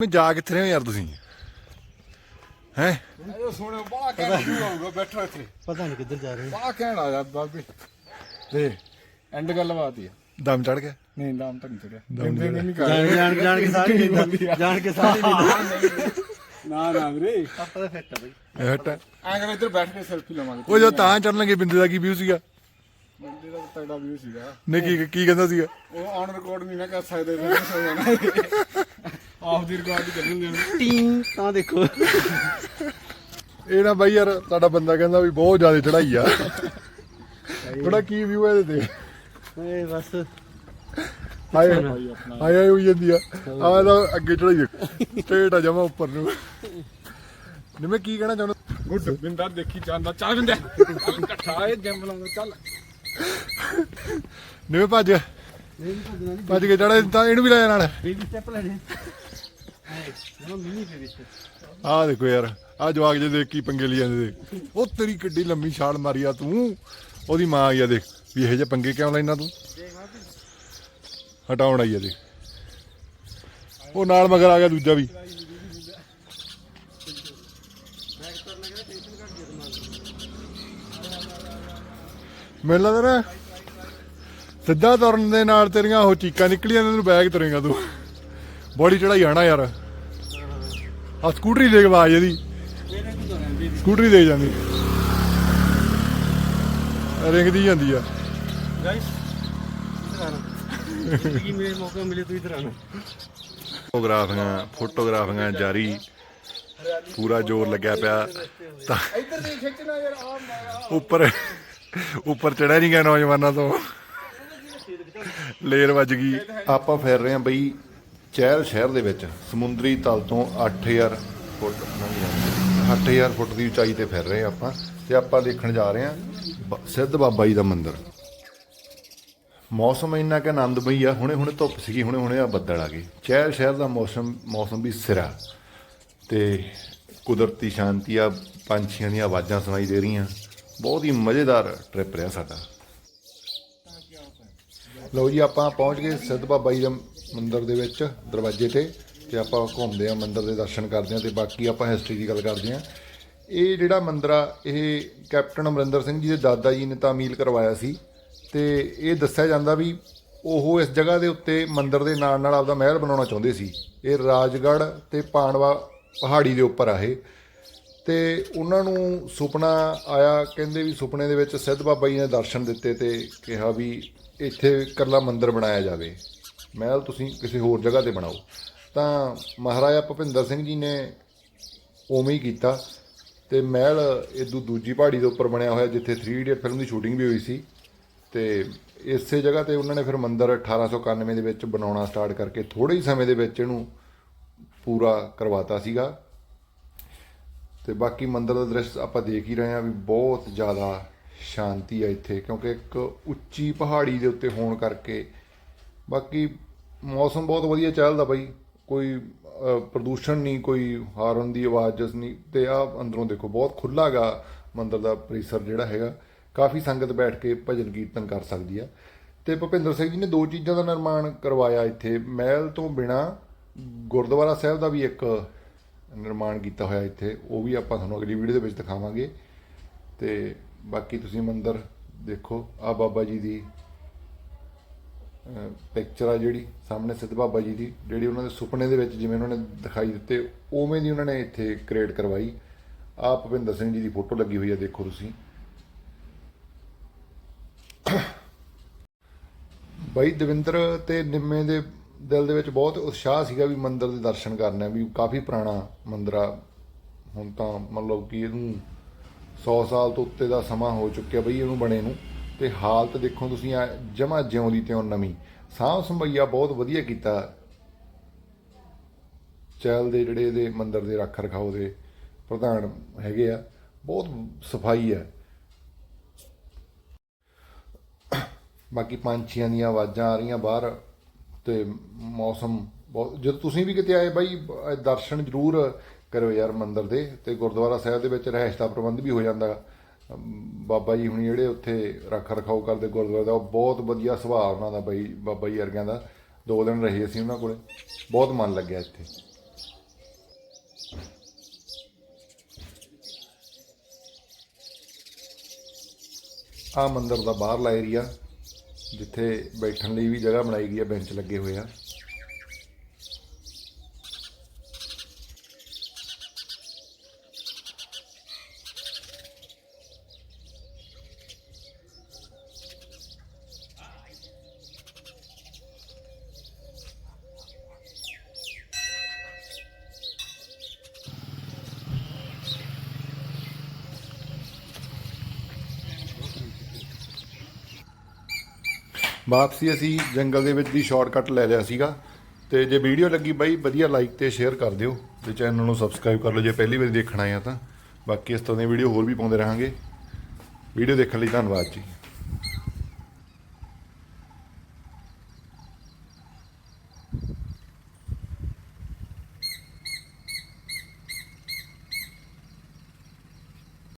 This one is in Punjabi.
ਮੈਂ ਜਾ ਕਿੱਥੇ ਰਹੇ ਹੋ ਯਾਰ ਤੁਸੀਂ? ਹੈ? ਇਹ ਸੋਹਣੇ ਬੜਾ ਕਹਿਣ ਆਊਗਾ ਬੈਠੋ ਇੱਥੇ। ਪਤਾ ਨਹੀਂ ਕਿੱਧਰ ਜਾ ਰਹੇ ਬੜਾ ਕਹਿਣ ਆ ਜਾ ਬਾਬੇ। ਦੇ ਐਂਡ ਗੱਲ ਬਾਤ ਹੀ ਆ। ਦਮ ਚੜ ਗਿਆ? ਨਹੀਂ ਨਾਮ ਤਾਂ ਨਹੀਂ ਚੜਿਆ ਦਮ ਨਹੀਂ ਨਹੀਂ ਕਰ ਜਾਣ ਜਾਣ ਜਾਣ ਕੇ ਸਾਰੇ ਨਹੀਂ ਜਾਣ ਕੇ ਸਾਰੇ ਨਹੀਂ ਨਾ ਨਾ ਵੀਰੇ। ਆਪਾਂ ਦਾ ਫਿੱਟ ਆ ਬਈ। ਆਂ। ਕਰ ਇੱਧਰ ਬੈਠ ਕੇ ਸੈਲਫੀ ਲਵਾਂਗੇ। ਉਹ ਜੋ ਤਾਂ ਚੜਨ ਲੱਗੇ ਬਿੰਦੇ ਦਾ ਕੀ ਵਿਊ ਸੀਗਾ? ਬੰਦੇ ਦਾ ਤਗੜਾ ਵੀਊ ਸੀਗਾ। ਨੇ ਕੀ ਕੀ ਕਹਿੰਦਾ ਸੀਗਾ? ਉਹ ਔਨ ਰਿਕਾਰਡ ਨਹੀਂ ਨਾ ਕਰ ਸਕਦੇ ਫਿਰ ਸੋ ਜਾਣਾ ਆਫ ਦੀ ਰਿਕਾਰਡ ਹੀ ਚੱਲਣ ਦੇਣਾ ਟੀਂ ਤਾਂ ਦੇਖੋ। ਇਹ ਨਾ ਬਾਈ ਯਾਰ ਸਾਡਾ ਬੰਦਾ ਕਹਿੰਦਾ ਵੀ ਬਹੁਤ ਜ਼ਿਆਦਾ ਚੜਾਈ ਆ। ਥੋੜਾ ਕੀ ਵਿਊ ਹੈ ਇਹਦੇ ਤੇ। ਓਏ ਬਸ। ਹਾਏ ਹਾਏ ਹਾਏ ਹੋਈ ਜਾਂਦੀ ਆ। ਆ ਤਾਂ ਅੱਗੇ ਚੜਾਈ ਸਟੇਟ ਆ ਜਾਵਾਂ ਉੱਪਰ ਨੂੰ। ਨਿਵੇਂ ਕੀ ਕਹਿਣਾ ਚਾਹੁੰਦਾ? ਗੁੱਡ ਬਿੰਦਾ ਦੇਖੀ ਜਾਂਦਾ ਚੱਲ ਬਿੰਦਾ ਇਕੱਠਾ ਇਹ ਗੇਮ ਲਾਉਂਦਾ ਚੱਲ। ਨਿਵੇਂ ਭੱਜ। ਨਹੀਂ ਭੱਜਣਾ ਨਹੀਂ। ਭੱਜ ਕੇ ਚੜਾ ਤਾਂ ਇਹਨੂੰ ਵੀ ਲੈ ਜਾ ਨਾਲ ਬੇਬੀ ਸਟੈਪ ਲੈ ਜੇ ਆਏ ਆਹ ਦੇਖੋ ਯਾਰ, ਆ ਜਵਾਕ ਜੇ ਦੇਖ ਕੀ ਪੰਗੇ ਲਈ ਜਾਂਦੇ ਦੇਖ ਉਹ ਤੇਰੀ ਕਿੱਡੀ ਲੰਮੀ ਛਾਲ ਮਾਰੀ ਆ ਤੂੰ। ਉਹਦੀ ਮਾਂ ਆਈ ਆ ਦੇਖ, ਵੀ ਇਹੋ ਜਿਹੇ ਪੰਗੇ ਕਿਉਂ ਲੈਣਾ ਤੂੰ? ਹਟਾਉਣ ਆਈ ਆ ਦੇਖ। ਉਹ ਨਾਲ ਮਗਰ ਆ ਗਿਆ ਦੂਜਾ ਵੀ। ਮੈਨੂੰ ਲੱਗਦਾ ਨਾ, ਸਿੱਧਾ ਤੁਰਨ ਦੇ ਨਾਲ ਤੇਰੀਆਂ ਉਹ ਚੀਕਾਂ ਨਿਕਲੀਆਂ ਤੈਨੂੰ ਬੈਗ ਤੁਰੇਗਾ ਤੂੰ। ਬੜੀ ਚੜਾਈ ਆਣਾ ਯਾਰ। ਆ ਸਕੂਟਰੀ ਦੇ ਆਵਾਜ਼ ਇਹਦੀ। ਸਕੂਟਰੀ ਦੇ ਜਾਂਦੀ। ਰਿੰਗਦੀ ਜਾਂਦੀ ਆ। ਗਾਇਸ ਇਧਰ ਆਣਾ ਕੀ ਮੇਰੇ ਮੌਕਾ ਮਿਲੇ ਤੂੰ ਇਧਰ ਆਣਾ ਫੋਟੋਗ੍ਰਾਫੀਆਂ ਫੋਟੋਗ੍ਰਾਫੀਆਂ ਜਾਰੀ। ਪੂਰਾ ਜ਼ੋਰ ਲੱਗਿਆ ਪਿਆ। ਤਾਂ ਇੱਧਰ ਦੇ ਖਿੱਚਣਾ ਯਾਰ ਆ ਉੱਪਰ ਉੱਪਰ ਚੜਿਆ ਨਹੀਂ ਗਿਆ ਨੌਜਵਾਨਾਂ ਤੋਂ। ਲੇਰ ਵੱਜ ਗਈ। ਆਪਾਂ ਫਿਰ ਰਹੇ ਹਾਂ ਬਈ ਚਹਿਲ ਸ਼ਹਿਰ ਦੇ ਵਿੱਚ ਸਮੁੰਦਰੀ ਤਲ ਤੋਂ 8000 ਫੁੱਟ ਨਹੀਂ 8000 ਫੁੱਟ ਦੀ ਉਚਾਈ ਤੇ ਫਿਰ ਰਹੇ ਹਾਂ ਆਪਾਂ ਤੇ ਆਪਾਂ ਦੇਖਣ ਜਾ ਰਹੇ ਹਾਂ ਬ- ਸਿੱਧ ਬਾਬਾ ਜੀ ਦਾ ਮੰਦਿਰ। ਮੌਸਮ ਇੰਨਾ ਕਿ ਆਨੰਦਮਈ ਆ ਹੁਣੇ ਹੁਣੇ ਧੁੱਪ ਸੀਗੀ ਹੁਣੇ ਹੁਣੇ ਆ ਬੱਦਲ ਆ ਗਏ। ਚਹਿਲ ਸ਼ਹਿਰ ਦਾ ਮੌਸਮ ਮੌਸਮ ਵੀ ਸਿਰਾ। ਤੇ ਕੁਦਰਤੀ ਸ਼ਾਂਤੀ ਆ, ਪੰਛੀਆਂ ਦੀਆਂ ਆਵਾਜ਼ਾਂ ਸੁਣਾਈ ਦੇ ਰਹੀਆਂ। ਬਹੁਤ ਹੀ ਮਜ਼ੇਦਾਰ ਟ੍ਰਿਪ ਰਿਹਾ ਸਾਡਾ। ਲਓ ਜੀ, ਆਪਾਂ ਪਹੁੰਚ ਗਏ ਸਿੱਧ ਬਾਬਾ ਜੀ ਦਾ ਮੰਦਿਰ ਦੇ ਵਿੱਚ, ਦਰਵਾਜ਼ੇ ਤੇ ਤੇ ਆਪਾਂ ਘੁੰਮਦੇ ਆ ਮੰਦਿਰ ਦੇ ਦਰਸ਼ਨ ਕਰਦੇ ਆ ਤੇ ਬਾਕੀ ਆਪਾਂ ਹਿਸਟਰੀ ਦੀ ਗੱਲ ਕਰਦੇ ਆ ਇਹ ਜਿਹੜਾ ਮੰਦਿਰ ਆ, ਇਹ ਕੈਪਟਨ ਅਮਰਿੰਦਰ ਸਿੰਘ ਜੀ ਦੇ ਦਾਦਾ ਜੀ ਨੇ ਤਾਮੀਲ ਕਰਵਾਇਆ ਸੀ, ਤੇ ਇਹ ਦੱਸਿਆ ਜਾਂਦਾ ਵੀ ਉਹ ਇਸ ਜਗ੍ਹਾ ਦੇ ਉੱਤੇ ਮੰਦਿਰ ਦੇ ਨਾਲ ਨਾਲ ਆਪਦਾ ਮਹਿਲ ਬਣਾਉਣਾ ਚਾਹੁੰਦੇ ਸੀ। ਇਹ ਰਾਜਗੜ੍ਹ ਤੇ ਪਾਂਡਵਾ ਪਹਾੜੀ ਦੇ ਉੱਪਰ ਆ ਇਹ। ਤੇ ਉਹਨਾਂ ਨੂੰ ਸੁਪਨਾ ਆਇਆ, ਕਹਿੰਦੇ ਵੀ ਸੁਪਨੇ ਦੇ ਵਿੱਚ ਸਿੱਧ ਬਾਬਾ ਜੀ ਨੇ ਦਰਸ਼ਨ ਦਿੱਤੇ ਤੇ ਕਿਹਾ ਵੀ ਇੱਥੇ ਇਕੱਲਾ ਮੰਦਿਰ ਬਣਾਇਆ ਜਾਵੇ। ਮਹਿਲ ਤੁਸੀਂ ਕਿਸੇ ਹੋਰ ਜਗ੍ਹਾ ਤੇ ਬਣਾਓ। ਤਾਂ ਮਹਾਰਾਜਾ ਭੁਪਿੰਦਰ ਸਿੰਘ ਜੀ ਨੇ ਉਵੇਂ ਹੀ ਕੀਤਾ ਤੇ ਮਹਿਲ ਇਦੋਂ ਦੂਜੀ ਪਹਾੜੀ ਦੇ ਉੱਪਰ ਬਣਿਆ ਹੋਇਆ ਜਿੱਥੇ 3 ਇਡੀਅਟ ਫਿਲਮ ਦੀ ਸ਼ੂਟਿੰਗ ਵੀ ਹੋਈ ਸੀ। ਤੇ ਇਸੇ ਜਗ੍ਹਾ ਤੇ ਉਹਨਾਂ ਨੇ ਫਿਰ ਮੰਦਿਰ 1891 ਦੇ ਵਿੱਚ ਬਣਾਉਣਾ ਸਟਾਰਟ ਕਰਕੇ ਥੋੜੇ ਹੀ ਸਮੇਂ ਦੇ ਵਿੱਚ ਇਹਨੂੰ ਪੂਰਾ ਕਰਵਾਤਾ ਸੀਗਾ। ਤੇ ਬਾਕੀ ਮੰਦਿਰ ਦਾ ਦ੍ਰਿਸ਼ ਆਪਾਂ ਦੇਖ ਹੀ ਰਹੇ ਹਾਂ ਵੀ ਬਹੁਤ ਜ਼ਿਆਦਾ ਸ਼ਾਂਤੀ ਆ ਇੱਥੇ, ਕਿਉਂਕਿ ਇੱਕ ਉੱਚੀ ਪਹਾੜੀ ਦੇ ਉੱਤੇ ਹੋਣ ਕਰਕੇ ਬਾਕੀ ਮੌਸਮ ਬਹੁਤ ਵਧੀਆ ਚੱਲਦਾ ਬਾਈ। ਕੋਈ ਪ੍ਰਦੂਸ਼ਣ ਨਹੀਂ, ਕੋਈ ਹਾਰਨ ਦੀ ਆਵਾਜ਼ ਨਹੀਂ। ਤੇ ਆ ਅੰਦਰੋਂ ਦੇਖੋ, ਬਹੁਤ ਖੁੱਲ੍ਹਾ ਗਾ ਮੰਦਿਰ ਦਾ ਪਰਿਸਰ ਜਿਹੜਾ ਹੈਗਾ। ਕਾਫੀ ਸੰਗਤ ਬੈਠ ਕੇ ਭਜਨ ਕੀਰਤਨ ਕਰ ਸਕਦੀ ਆ। ਤੇ ਭੁਪਿੰਦਰ ਸਿੰਘ ਜੀ ਨੇ ਦੋ ਚੀਜ਼ਾਂ ਦਾ ਨਿਰਮਾਣ ਕਰਵਾਇਆ ਇੱਥੇ। ਮਹਿਲ ਤੋਂ ਬਿਨਾ ਗੁਰਦੁਆਰਾ ਸਾਹਿਬ ਦਾ ਵੀ ਇੱਕ ਨਿਰਮਾਣ ਕੀਤਾ ਹੋਇਆ ਇੱਥੇ। ਉਹ ਵੀ ਆਪਾਂ ਤੁਹਾਨੂੰ ਅਗਲੀ ਵੀਡੀਓ ਦੇ ਵਿੱਚ ਦਿਖਾਵਾਂਗੇ। ਤੇ ਬਾਕੀ ਤੁਸੀਂ ਮੰਦਰ ਦੇਖੋ। ਆ ਬਾਬਾ ਜੀ ਦੀ ਪਿਕਚਰ ਆ ਜਿਹੜੀ ਸਾਹਮਣੇ ਸਿੱਧ ਬਾਬਾ ਜੀ ਦੀ, ਜਿਹੜੀ ਉਹਨਾਂ ਦੇ ਸੁਪਨੇ ਦੇ ਵਿੱਚ ਜਿਵੇਂ ਉਹਨਾਂ ਨੇ ਦਿਖਾਈ ਦਿੱਤੇ, ਉਵੇਂ ਦੀ ਉਹਨਾਂ ਨੇ ਇੱਥੇ ਕ੍ਰੀਏਟ ਕਰਵਾਈ। ਆ ਭੁਪਿੰਦਰ ਸਿੰਘ ਜੀ ਦੀ ਫੋਟੋ ਲੱਗੀ ਹੋਈ ਆ, ਦੇਖੋ ਤੁਸੀਂ। ਬਾਈ ਦਵਿੰਦਰ ਤੇ ਨਿੰਮੇ ਦੇ ਦਿਲ ਦੇ ਵਿੱਚ ਬਹੁਤ ਉਤਸ਼ਾਹ ਸੀਗਾ ਵੀ ਮੰਦਿਰ ਦੇ ਦਰਸ਼ਨ ਕਰਨੇ ਆ, ਵੀ ਕਾਫੀ ਪੁਰਾਣਾ ਮੰਦਿਰ ਆ। ਹੁਣ ਤਾਂ ਮਤਲਬ ਕਿ ਇਹਨੂੰ 100 ਸਾਲ ਤੋਂ ਉੱਤੇ ਦਾ ਸਮਾਂ ਹੋ ਚੁੱਕਿਆ ਬਈ, ਇਹਨੂੰ ਬਣੇ ਨੂੰ। ਤੇ ਹਾਲਤ ਦੇਖੋ ਤੁਸੀਂ ਆ, ਜਮਾ ਜਿਉਂਦੀ ਤਿਉਂ ਨਵੀਂ। ਸਾਂਭ ਸੰਭਈਆ ਬਹੁਤ ਵਧੀਆ ਕੀਤਾ। ਚੈਲ ਦੇ ਜਿਹੜੇ ਇਹਦੇ ਮੰਦਰ ਦੇ ਰੱਖ ਰਖਾਓ ਦੇ ਪ੍ਰਧਾਨ ਹੈਗੇ ਆ, ਬਹੁਤ ਸਫ਼ਾਈ ਹੈ ਬਾਕੀ ਪੰਛੀਆਂ ਦੀਆਂ ਆਵਾਜ਼ਾਂ ਆ ਰਹੀਆਂ ਬਾਹਰ ਤੇ ਮੌਸਮ ਬਹੁਤ, ਜਦ ਤੁਸੀਂ ਵੀ ਕਿਤੇ ਆਏ ਬਾਈ ਦਰਸ਼ਨ ਜ਼ਰੂਰ ਕਰਿਓ ਯਾਰ ਮੰਦਰ ਦੇ ਤੇ ਗੁਰਦੁਆਰਾ ਸਾਹਿਬ ਦੇ ਵਿੱਚ ਰਹਿਸ਼ ਦਾ ਪ੍ਰਬੰਧ ਵੀ ਹੋ ਜਾਂਦਾ। ਬਾਬਾ ਜੀ ਹੁਣ ਜਿਹੜੇ ਉੱਥੇ ਰੱਖ ਰਖਾਓ ਕਰਦੇ ਗੁਰਦੁਆਰੇ ਦਾ, ਉਹ ਬਹੁਤ ਵਧੀਆ ਸੁਭਾਅ ਉਹਨਾਂ ਦਾ ਬਾਈ, ਬਾਬਾ ਜੀ ਅਰਗਿਆਂ ਦਾ। ਦੋ ਦਿਨ ਰਹੇ ਅਸੀਂ ਉਹਨਾਂ ਕੋਲੇ। ਬਹੁਤ ਮਨ ਲੱਗਿਆ ਇੱਥੇ। ਆ ਮੰਦਰ ਦਾ ਬਾਹਰਲਾ ਏਰੀਆ ਜਿੱਥੇ ਬੈਠਣ ਲਈ ਵੀ ਜਗ੍ਹਾ ਬਣਾਈ ਗਈ ਹੈ, ਬੈਂਚ ਲੱਗੇ ਹੋਏ ਆ। ਵਾਪਸੀ ਅਸੀਂ ਜੰਗਲ ਦੇ ਵਿੱਚ ਦੀ ਸ਼ਾਰਟਕਟ ਲੈ ਲਿਆ ਸੀਗਾ। ਤੇ ਜੇ ਵੀਡੀਓ ਲੱਗੀ ਬਾਈ, ਵਧੀਆ ਲਾਈਕ ਤੇ ਸ਼ੇਅਰ ਕਰ ਦਿਓ ਤੇ ਚੈਨਲ ਨੂੰ ਸਬਸਕ੍ਰਾਈਬ ਕਰ ਲਓ। ਜੇ ਪਹਿਲੀ ਵਾਰ ਦੇਖਣ ਆਏ ਆ ਤਾਂ। ਬਾਕੀ ਇਸ ਤਰ੍ਹਾਂ ਦੀਆਂ ਵੀਡੀਓ ਹੋਰ ਵੀ ਪਾਉਂਦੇ ਰਹਾਂਗੇ। ਵੀਡੀਓ ਦੇਖਣ ਲਈ ਧੰਨਵਾਦ ਜੀ।